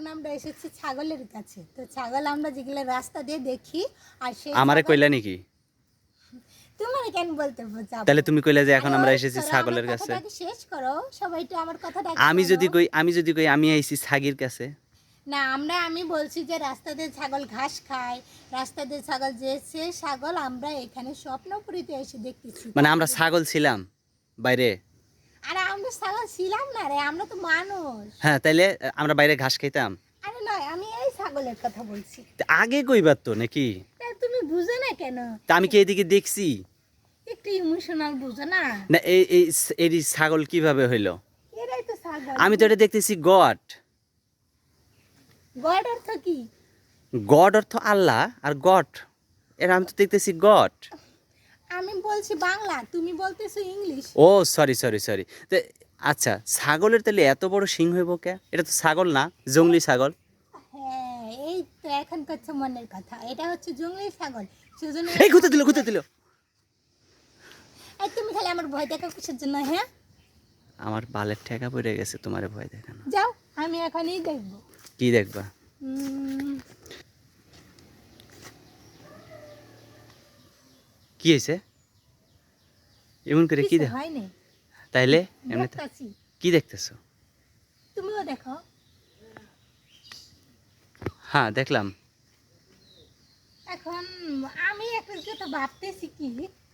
এখন আমরা এসেছি ছাগলের কাছে। তো ছাগল আমরা যেগুলো রাস্তা দিয়ে দেখি আর সেই আমারে কইলা নাকি? তোমার কেন বলতে? তাহলে তুমি কইলা যে এখন আমরা এসেছি ছাগলের কাছে। শেষ করো সবাই তো আমার কথাটা আমি যদি কই আমি যদি কই আমি আইছি ছাগির কাছে। না আমরা আমি বলছি যে রাস্তা দিয়ে ছাগল ঘাস খায় রাস্তা দিয়ে ছাগল যে সে ছাগল আমরা এখানে স্বপ্নপুরীতে এসে দেখতেছি। মানে আমরা ছাগল ছিলাম বাইরে। আরে আমরা ছাগল ছিলাম না রে আমরা তো মানুষ। হ্যাঁ তাইলে আমরা বাইরে ঘাস খাইতাম। আরে নয় আমি এই ছাগলের কথা বলছি। আগে কইবার তো নাকি? তুমি বুঝো না কেন? তা আমি কি এদিকে দেখছি? একটু ইমোশনাল বুঝো না। না এই এই এই ছাগল কীভাবে হইল? এরাই তো ছাগল। আমি তো এটা দেখতেছি গড। গড অর্থ কি? গড অর্থ আল্লাহ আর গড। এরা আমি তো দেখতেছি গড। আমি বলছি বাংলা তুমি বলতেছো ইংলিশ। ও সরি সরি সরি আচ্ছা ছাগলের তাহলে এত বড় সিং হইব কে? এটা তো ছাগল না জঙ্গলি ছাগল। হ্যাঁ এই তো এখন করছে মনের কথা। এটা হচ্ছে জঙ্গলি ছাগল সেজন্য এই ঘুরতে দিল ঘুরতে দিল। এই তুমি খালি আমার ভয় দেখা কিসের জন্য হ্যাঁ? আমার বালের ঠেকা পড়ে গেছে তোমার ভয় দেখানো। যাও আমি এখনই দেখব। কি দেখবা? কি হয়েছে এমন করে কি দেখ তাইলে দেখতাছি। কি দেখতেছো? তুমিও দেখো। হ্যাঁ দেখলাম। এখন আমি একটা কথা ভাবতেছি কি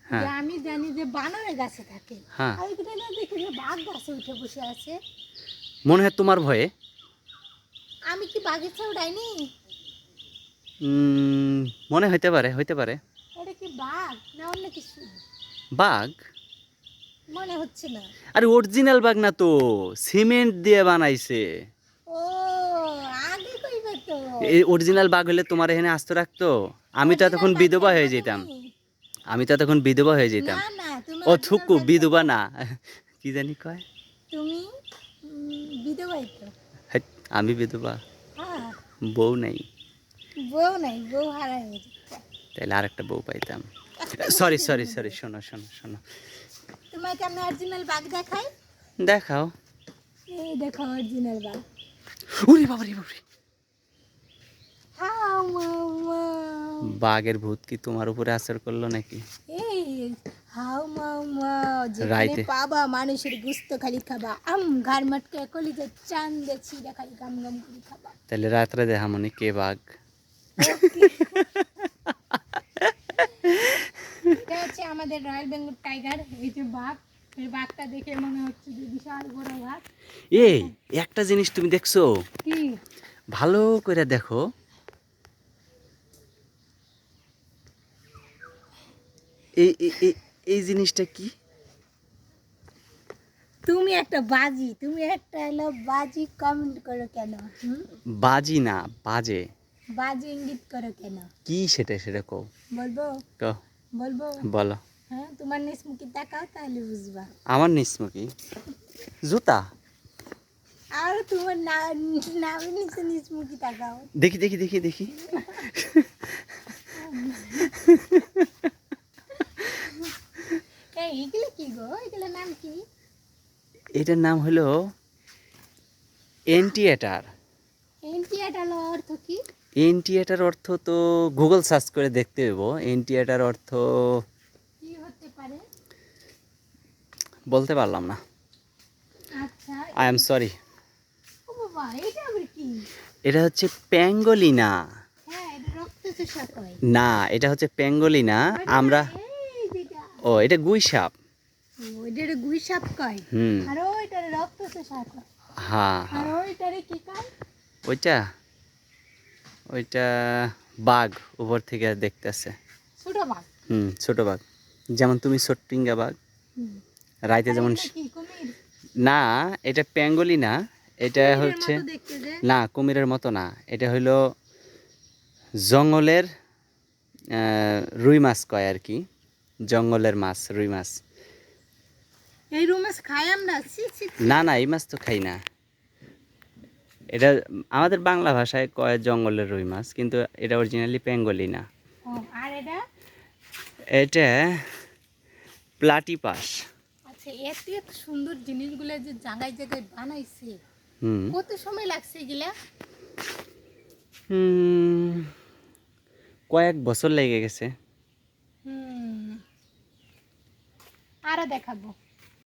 হ্যাঁ। যে আমি জানি যে বানরের গাছে থাকে। হ্যাঁ। আর এখানে না দেখি যে বাঘ গাছে উঠে বসে আছে। মনে হয় তোমার ভয়ে। আমি কি বাঘের উঠাইনি উম, মনে হইতে পারে হইতে পারে। এটা কি বাঘ না অন্য কিছু? বাঘ? মনে হচ্ছে না। আরে অরিজিনাল বাঘ না তো সিমেন্ট দিয়ে বানাইছে। ও আগে কইবে তো। এই অরিজিনাল বাঘ হলে তোমার এখানে আস্ত রাখতো? আমি তো এতক্ষণ বিধবা হয়ে যেতাম। আমি তো এতক্ষণ বিধবা হয়ে যেতাম। না না তুমি ও থুকু বিধবা না। কি জানি কয়? তুমি বিধবাই তো। আমি বিধবা। হ্যাঁ। বউ নাই। বউ নাই বউ হারা যাচ্ছে তাহলে আরেকটা বউ পাইতাম। সরি সরি সরি শোনো শোনো শোনো। তোমাকে আমি অরিজিনাল বাঘ দেখাই। দেখাও। এই দেখো অরিজিনাল বাঘ। উরি বাবারি হাও মামা বাঘের ভূত কি তোমার উপরে আসর করল নাকি? এই হাও মামা যেখানে রাইতে। পাবা মানুষের গুস্ত খালি খাবা। আম ঘর মটকে কলিজে চান দেছি খালি গাম গাম করে খাবা। তাহলে রাত্রে দেখা মনে কে বাঘ? এটা হচ্ছে আমাদের রয়্যাল বেঙ্গল টাইগার এই যে বাঘ। এই বাঘটা দেখে মনে হচ্ছে যে বিশাল বড় বাঘ। এই একটা জিনিস তুমি দেখছ? কি? ভালো করে দেখো। এই এই- জিনিসটা কি? তুমি একটা বাজি তুমি একটা হলো বাজি কমেন্ট করো কেন বাজি না বাজে। বাজি ইঙ্গিত করো কেন? কি সেটা সেটা কও। বলব? কও। বলব? বলো। হ্যাঁ তোমার নিসমুখী তাকাও তাহলে বুঝবা। আমার নিসমো কি জুতা? আর তোমার না নামের নিচে নিসমুখী তাকাও দেখি দেখি দেখি দেখি। এই এগুলো কি গো? এগুলোর নাম কি? এটার নাম হলো এন্টিয়েটার এনটিআর অর্থ কি? এন্টিয়েটার অর্থ তো গুগল সার্চ করে দেখতে হইব। এন্টিয়েটার অর্থ বলতে পারলাম না। আই এম সরি এটা হচ্ছে প্যাঙ্গোলিনা। হ্যাঁ না এটা হচ্ছে প্যাঙ্গোলিনা। আমরা ও এটা গুই সাপ। গুই সাপ কয়? হুম। আর ওইটার রক্ত চোষা হ্যাঁ আর ওইটারে কি কয়? ওইটা ওইটা বাঘ উপর থেকে দেখতেছে। ছোট বাঘ? হুম ছোট বাঘ। যেমন তুমি ছোট্টিঙ্গা বাঘ। রাইতে যেমন না এটা কুমির না। এটা হচ্ছে না কুমিরের মতো না। এটা হইল জঙ্গলের রুই মাছ কয় আর কি। জঙ্গলের মাছ রুই মাছ। এই খাই আমরা। না না এই মাছ তো খাই না। এটা আমাদের বাংলা ভাষায় কয় জঙ্গলের রুই মাছ কিন্তু এটা অরিজিনালি প্যাঙ্গোলিনা না আর এটা? এটা প্লাটিপাস। আচ্ছা এত এত সুন্দর জিনিসগুলো যে জায়গায় জায়গায় বানাইছে। হুম। কত সময় লাগছে এগুলা? হুম, কয়েক বছর লেগে গেছে। আরও দেখাবো।